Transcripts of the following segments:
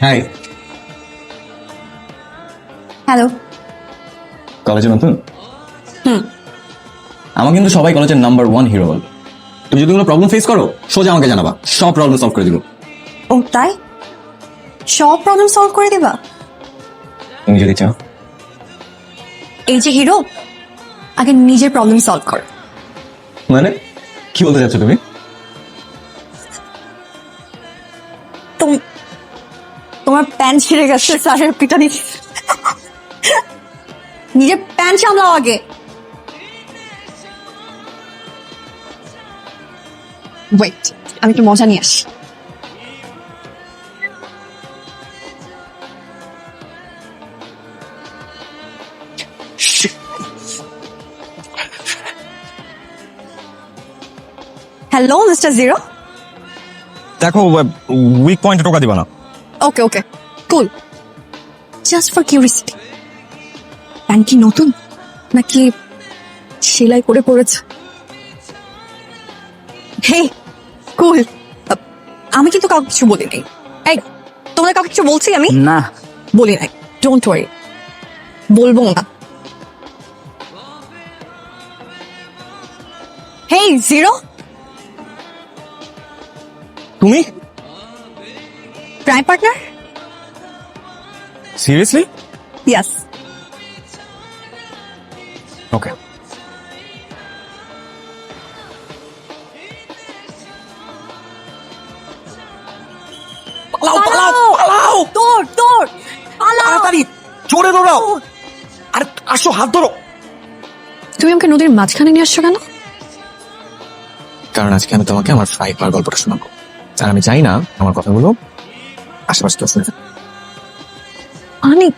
Hi hello কলেজে নতুন? হুম। আমার কিন্তু সবাই কলেজের নাম্বার ওয়ান হিরো বল। তুমি যদি কোনো প্রবলেম ফেস করো সোজা আমাকে জানাবা। সব প্রবলেম সলভ করে দিব। ও তাই? সব প্রবলেম সলভ করে দেবা? তুমি যদি চাও। এই যে হিরো আগে নিজের প্রবলেম সলভ কর। মানে? কি বলতে চাচ্ছ তুমি? প্যান্ট ছিঁড়ে গেছে স্যারের পিটানি নিজের প্যান্ট সামলাও আগে। ওয়েট আমি একটু মজা নিয়ে আসি। হ্যালো মিস্টার জিরো দেখো উইক পয়েন্টে টোকা দিবা না। Okay okay cool just for curiosity pant কি নতুন? নাকি সেলাই করে পড়েছে? হে কুল আমি কিন্তু কাউকে কিছু বলিনি এই তোমরা কাউকে কিছু বলছি আমি? না। বলি নাই। ডোন্ট ওয়ারি বলব না। হেই জিরো তুমি? Prime partner seriously yes okay পালাও পালাও পালাও তোর তোর পালাও তাড়াতাড়ি জোরে দৌড়াও! আরে আসো হাত ধরো! তুমি আমাকে নদীর মাঝখানে নিয়ে আসছো কেন? কারণ আজকে আমি তোমাকে আমার ফাইভ বার গল্পটা শোনাবো। আর আমি চাই না আমার কথাগুলো আশেপাশে কেউ শুনে অনেক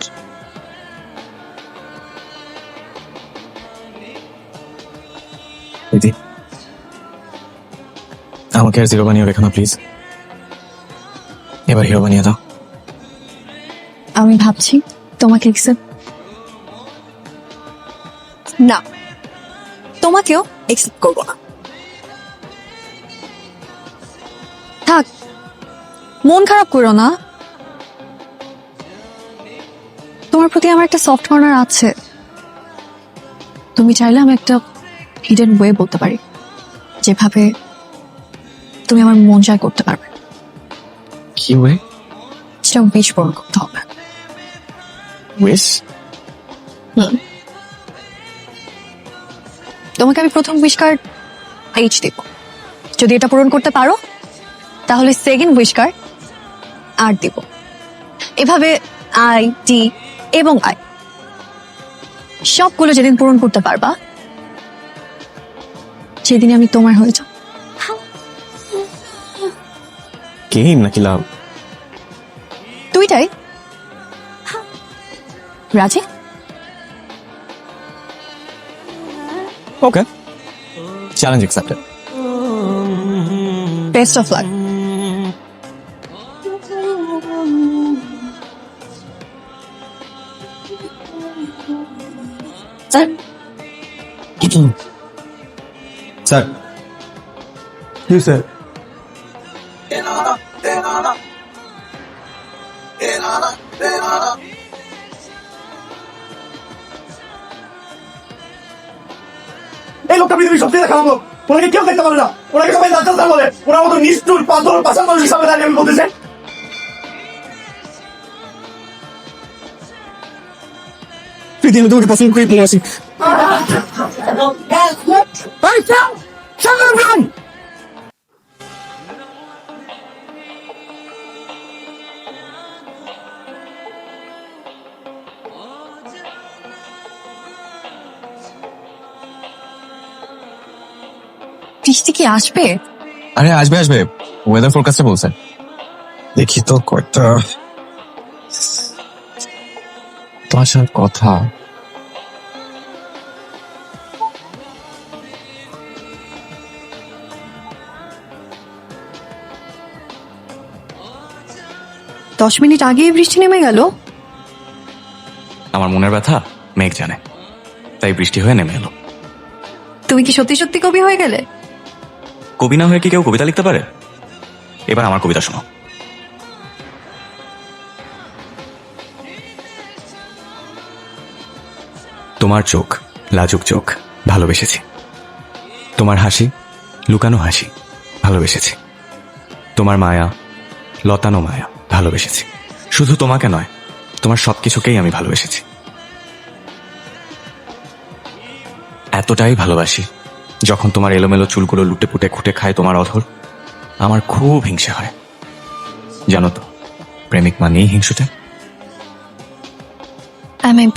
দিদি আমাকে আর জিরো বানিয়ে রেখো না প্লিজ। এবার হিরো বানিয়ে দাও। আমি ভাবছি তোমাকে accept- না তোমাকেও একসেপ্ট করব না। থাক মন খারাপ করো না। তোমার প্রতি আমার একটা সফট কর্নার আছে। তুমি চাইলে আমি একটা হিডেন ওয়ে বলতে পারি যেভাবে তুমি আমার মন জয় করতে পারবে। কি ওয়ে সেটা বেশ বড় করতে হবে। উইশ হুম। তোমাকে আমি প্রথম উইশ কার্ড এইচ দেব। যদি এটা পূরণ করতে পারো তাহলে সেকেন্ড উইশ কার্ড আর দেব। এভাবে আই টি এবং আই সবগুলো যেদিন পূরণ করতে পারবা সেদিনই আমি তোমার হয়ে যাব। গেম নাকি লাভ দুইটাই রাজি? Okay challenge accepted best of luck sir কি স্যার এই লোকটা পৃথিবীর সবচেয়ে খারাপ লোক ওনাকে কেউ দেখতে পারে না ওনাকে সবাই দাঁত বলে ওরা মতো নিষ্ঠুর পাথর পাশার মানুষের সামনে দাঁড়িয়ে আমি বলতেছে প্রীতি আমি তোমাকে পছন্দ করি ভালোবাসি বৃষ্টি কি আসবে? আরে আসবে আসবে। ওয়েদার ফোরকাস্টে বলছে। দেখি তো কয়টা। তো আসার কথা। দশ মিনিট আগেই বৃষ্টি নেমে গেল? আমার মনের ব্যথা মেঘ জানে। তাই বৃষ্টি হয়ে নেমে এলো। তুমি কি সত্যি সত্যি কবি হয়ে গেলে? কবি না হয়ে কি কেউ কবিতা লিখতে পারে? এবার আমার কবিতা শোনো। তোমার চোখ লাজুক চোখ ভালোবেসেছি। তোমার হাসি লুকানো হাসি ভালোবেসেছি। তোমার মায়া লতানো মায়া। ভালোবেসেছি। শুধু তোমাকে নয়, তোমার সব কিছুকেই আমি ভালোবেসেছি। এতটাই ভালোবাসি, যখন তোমার এলোমেলো চুলগুলো লুটে পুটে খুঁটে খায় তোমার অধর, আমার খুব হিংসে হয়। জানো তো, প্রেমিক মানেই হিংসুটে। আই এম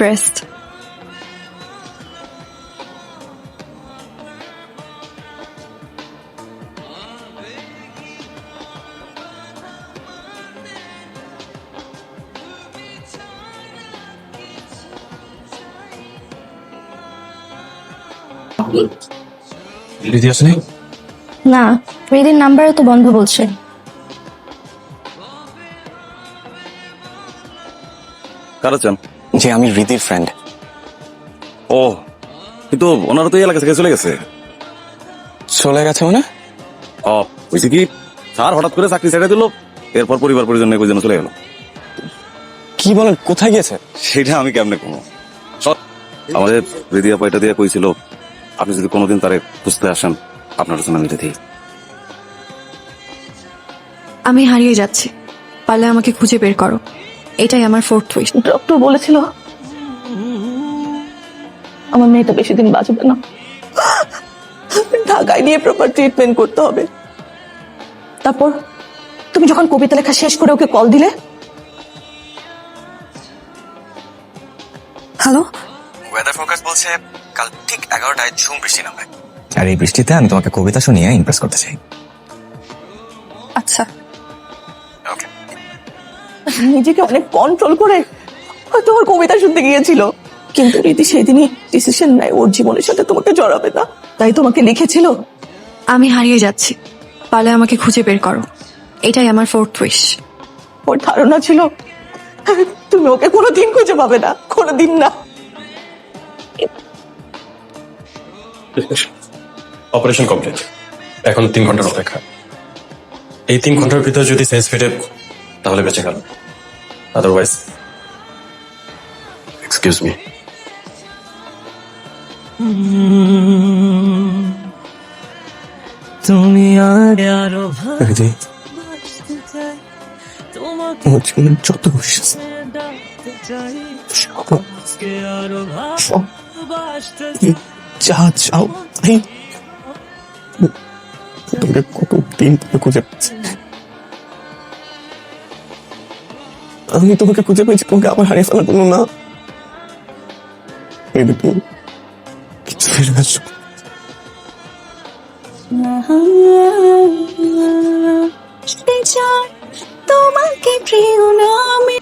দিদি আসলে না রিদির নাম্বারে তো বন্ধ বলছে। কারও চান? যে আমি রীতির ফ্রেন্ড ও কিন্তু ওনারা তো এই এলাকা থেকে চলে গেছে। চলে গেছে মানে? ও হয়েছে কি? স্যার হঠাৎ করে চাকরি ছেড়ে দিল এরপর পরিবার পরিজন নিয়ে জন্য চলে গেল। কি বলেন কোথায় গিয়েছে? সেটা আমি কেমনে কোনো আমাদের রিদিয়া পয়টা দিয়ে কইছিল আপনি যদি কোনোদিন তারে খুঁজতে আসেন আপনার জন্য আমি দিই আমি হারিয়ে যাচ্ছি। পারলে আমাকে খুঁজে বের করো। এটাই আমার ফোর্থ উইশ ডক্টর বলেছিল আমার মেয়েটা বেশি দিন বাঁচবে না। ঢাকায় নিয়ে প্রপার ট্রিটমেন্ট করতে হবে। তারপর তুমি যখন কবিতা লেখা শেষ করে ওকে কল দিলে? হ্যালো ওয়েদার ফোরকাস্ট বলছে কাল ঠিক এগারোটায় ঝুম বৃষ্টি নামবে। আর এই বৃষ্টিতে আমি তোমাকে কবিতা শুনিয়ে ইমপ্রেস করতে চাই। আচ্ছা। ওকে নিজেকে অনেক কন্ট্রোল করে হয়তো ওর কবিতা শুনতে গিয়েছিল। কিন্তু রীতি সেদিনই ডিসিশন নেয় ওর জীবনের সাথে তোমাকে জড়াবে না। তাই তোমাকে লিখেছিল আমি হারিয়ে যাচ্ছি। পালে আমাকে খুঁজে বের করো। এটাই আমার ফোর্থ উইশ ওর ধারণা ছিল তুমি ওকে কোনোদিন খুঁজে পাবে না কোনোদিন না। অপারেশন কমপ্লিট এখন তিন ঘণ্টার অপেক্ষা। এই তিন ঘণ্টার ভিতর যদি সেন্স ফিরে তাহলে বেঁচে গেল। আদারওয়াইজ এক্সকিউজ মি তুমি আগে আরও আমার যত বিশ্বাস সব। যা চাও তোমাকে কত দিন ধরে খুঁজে পাচ্ছি। আমি তোমাকে খুঁজে পেয়েছি তোমাকে আবার হারিয়ে ফেলার জন্য না। আসো। তোমাকে প্রিয় নামে।